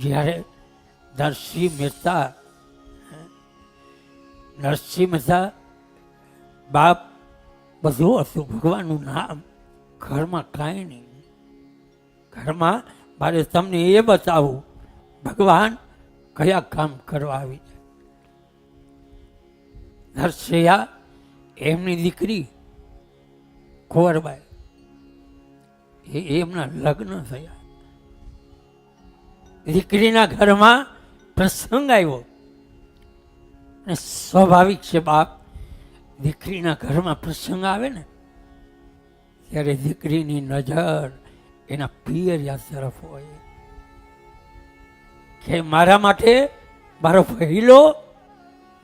જ્યારે નરસિંહ મહેતા નરસિંહ મહેતા બાપ બધું હતું, ભગવાનનું નામ ઘરમાં કાંઈ નહીં. ઘરમાં મારે તમને એ બતાવું, ભગવાન કયા કામ કરવા આવી છે? નરસિંહા એમની દીકરી કુંવરબાઈ, એ એમના લગ્ન થયા. દીકરીના ઘરમાં પ્રસંગ આવ્યો. અને સ્વાભાવિક છે બાપ, દીકરીના ઘરમાં પ્રસંગ આવે ને, ત્યારે દીકરીની નજર એના પિયરિયા તરફ હોય. કે મારા માટે મારો પહેલો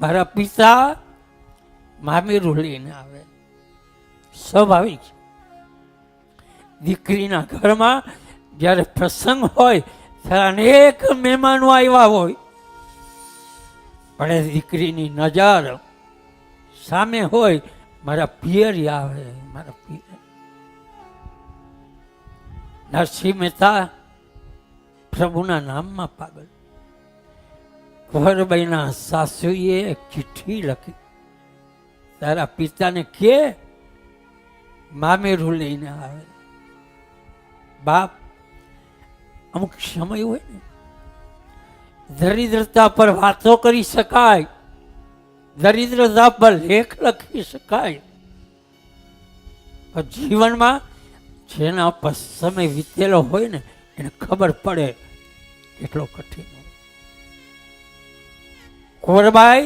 મારા પિતા મામેરું લઈને આવે. સ્વાભાવિક દીકરીના ઘરમાં જ્યારે પ્રસંગ હોય અનેક મહેમાનો આવ્યા હોય. પણ એ દીકરીની નજર સામે હોય, મારા પિયરી આવે, મારા પિયર. નરસિંહ મહેતા પ્રભુના નામમાં પાગલ. કુંવરબાઈના સાસુએ એક ચિઠ્ઠી લખી. તારા પિતાને કે, મામેરું લઈને આવે. બાપ અમુક સમય હોય ને, દરિદ્રતા પર વાતો કરી શકાય, દરિદ્રતા પર લેખ લખી શકાય. જીવનમાં જેના પર સમય વીતેલો હોય ને, એને ખબર પડે કેટલો કઠિન કોરબાઈ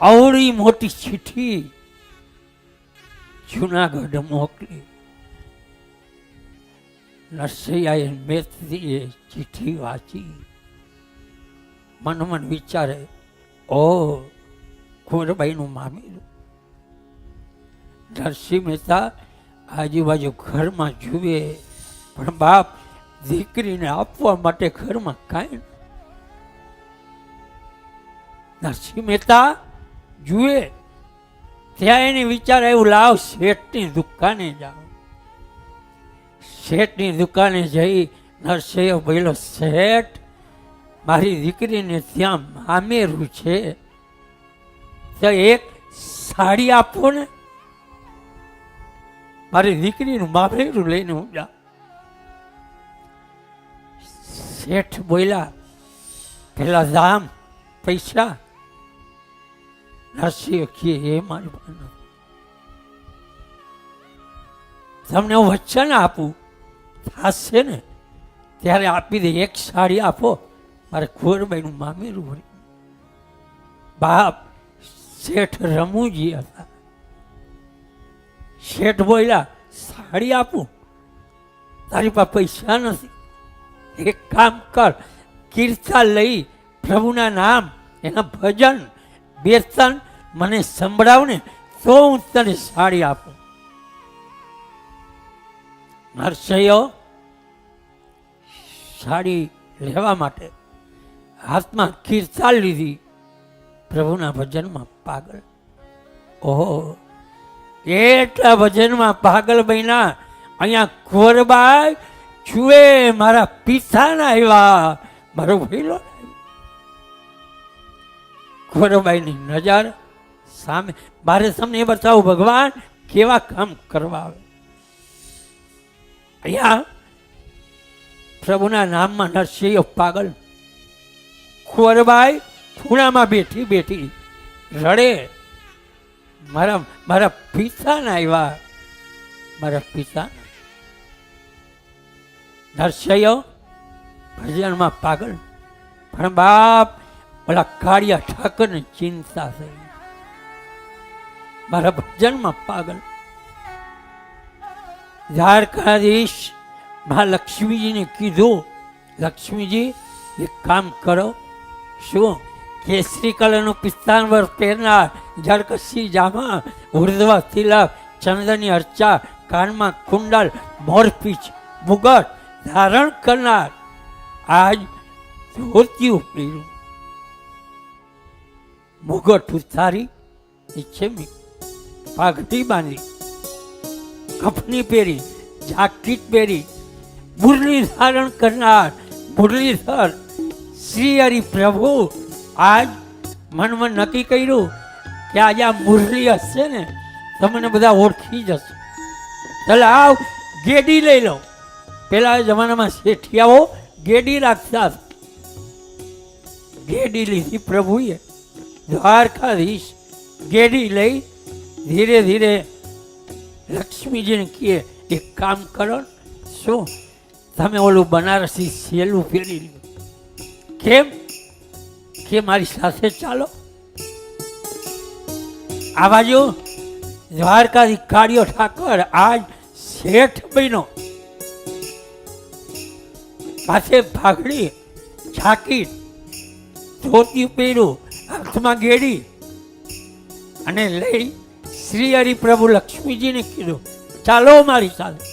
અવળી મોટી ચિઠ્ઠી જુનાગઢ મોકલી. નરસૈયાએ મેથીએ ચિઠ્ઠી વાંચી. મનમન વિચારે, ઓ કુંવરબાઈનું મામેરું, નરસિંહ મહેતા આજુબાજુ ઘરમાં જુએ, પણ બાપ દીકરીને આપવા માટે ઘરમાં કાંઈ નરસિંહ મહેતા જુએ, ત્યાં એને વિચાર આવ્યું લાવ શેઠની દુકાને જાઓ શેઠની દુકાને જઈ નરસિંહ બોલો શેઠ, મારી દીકરીને ત્યાં મામેરું છે. તો એક સાડી આપો ને. મારી દીકરીનું મામેરું લઈને હું જા. શેઠ બોલ્યા, પેલા દામ પૈસા. નરસિંહ કે એ મારી તમને હું વચન આપું? થશે ને, ત્યારે આપી દે, એક સાડી આપો. મારે ખોરબાઈનું મામેરું ભરી બાપ શેઠ રમુજી હતા. શેઠ બોલ્યા, સાડી આપું. તારી પાસે પૈસા નથી. એક કામ કર, કીર્તા લઈ પ્રભુના નામ, એના ભજન બેતન મને સંભળાવ ને તો હું તને સાડી આપું. નરસૈયો સાડી લેવા માટે હાથમાં કીર્તાલ લીધી પ્રભુના ભજનમાં પાગલ. ઓહો, એટલા ભજનમાં પાગલ બન્યા, અહીંયા કુંવરબાઈ છુએ મારા પિતાના આવ્યા મારો ભઈલો કુંવરબાઈની નજર સામે, મારે તમને એ બતાવું, ભગવાન કેવા કામ કરવા આવે? અહીંયા પ્રભુના નામમાં નરસિંહ પાગલ ખોરબાઈ ખૂણામાં બેઠી બેઠી રડે. મારા મારા પિતાના આવ્યા. મારા પિતા નરસિંહ ભજનમાં પાગલ. પણ બાપ, ઓલા કાળિયા ઠાકરને ચિંતા થઈ. મારા ભજનમાં પાગલ. દ્વારકાધીશ મહાલક્ષ્મીજીને કીધું, લક્ષ્મીજી, એક કામ કરો. શું? કેસરી કલરનું પિસ્તાન વર્ષ પહેરનાર જળકસી જામા, ઉર્ધ્વ તિલક ચંદ્રની અર્ચા, કાનમાં કુંડલ મોરપીચ મુગટ ધારણ કરનાર. આજ ધોતિયું પહેર્યું મુગટ ઉતારી ઈચ્છે પાઘડી બાંધી. કફની પહેરી, જાકીટ પહેરી મુરલી ધારણ કરનાર, મુરલીધર, શ્રી હરિ પ્રભુ આજ મનમાં નક્કી કર્યું કે આજે આ મુરલી હશે ને, તમને બધા ઓળખી જશે. ચાલો આવ, ગેડી લઈ લો. પેલા જમાનામાં શેઠિયાઓ ગેડી રાખતા ગેડી લીધી પ્રભુએ. દ્વારકાધીશ ગેડી લઈ ધીરે ધીરે લક્ષ્મીજીને કહે, એક કામ કરો શું? તમે ઓલું બનારસી સેલું પહેરી લ્યો. કેમ? કે મારી સાથે ચાલો. આ બાજુ દ્વારકાથી કાળિયો ઠાકર, આજ શેઠ બન્યો. પાસે ભાગડી છાકી ધોતી પહેર્યું, હાથમાં ગેડી અને લઈ શ્રી હરિપ્રભુ લક્ષ્મીજીને કીધું, ચાલો મારી સાથે.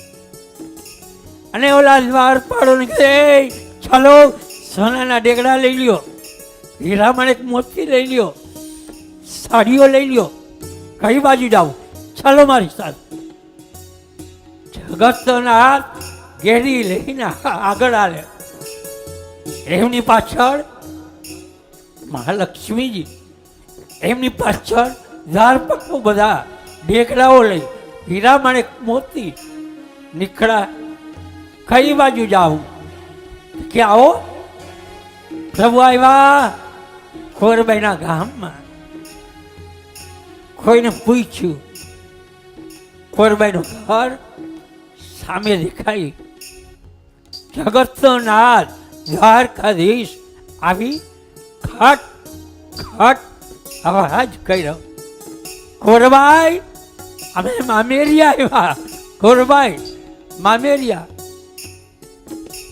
અને ઓલા દ્વારપાળો ને કહે ચાલો, સોનાના ડેગડા લઈ લ્યો હીરામણ એક મોતી લઈ લ્યો, સાડીઓ લઈ લ્યો, કઈ બાજુ જાઓ ચાલો મારી સાથે. જગતના ઘેરી લઈને આગળ આલે એમની પાછળ મહાલક્ષ્મીજી, એમની પાછળ ઝારપટો બધા ડેકડાઓ લઈ, હીરા માણે મોતી નીકળ્યા કઈ બાજુ જાઉં. કે આવો, પ્રભુ આવ્યા, ખોરબાઈના ગામમાં. કોઈને પૂછ્યું, ખોરબાઈનું ઘર સામે દેખાય. જગતનો નાથ દ્વારકાધીશ, આવી ખટ ખટ અવાજ કર્યો. ખોરબાઈ અમે મામેરિયા આવ્યા. ગોરભાઈ મામેરિયા.